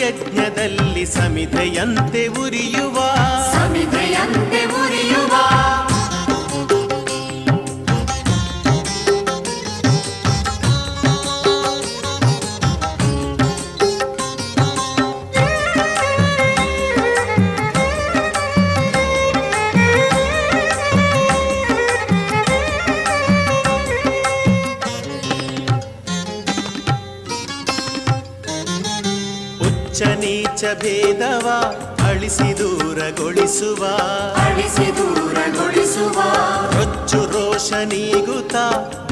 ಯಜ್ಞದಲ್ಲಿ ಸಮಿತೆಯಂತೆ ಉರಿಯುವ ಉಚ್ಚ ನೀಚ ಭೇದವ ಅಳಿಸಿ ದೂರಗೊಳಿಸುವ. ಅಳಿಸಿ ದೂರಗೊಳಿಸುವ. ರೊಚ್ಚು ರೋಷ ನೀಗುತ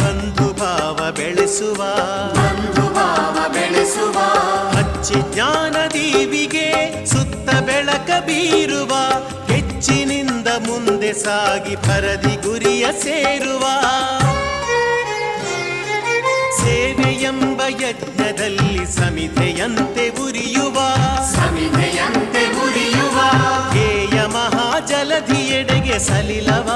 ಬಂಧು ಭಾವ ಬೆಳೆಸುವ. ಬಂಧು ಭಾವ ಬೆಳೆಸುವ. ಹಚ್ಚಿ ಜ್ಞಾನ ದೀವಿಗೆ ಸುತ್ತ ಬೆಳಕ ಬೀರುವ. ಹೆಚ್ಚಿನಿಂದ ಮುಂದೆ ಸಾಗಿ ಪರದಿ ಗುರಿಯ ಸೇರುವ. ಎಂಬ ಯಜ್ಞದಲ್ಲಿ ಸಮಿಧೆಯಂತೆ ಸಮಿಧೆಯಂತೆ ಉರಿಯುವ ಧ್ಯೇಯ ಮಹಾಜಲಧಿಯೆಡೆಗೆ ಸಲಿಲವ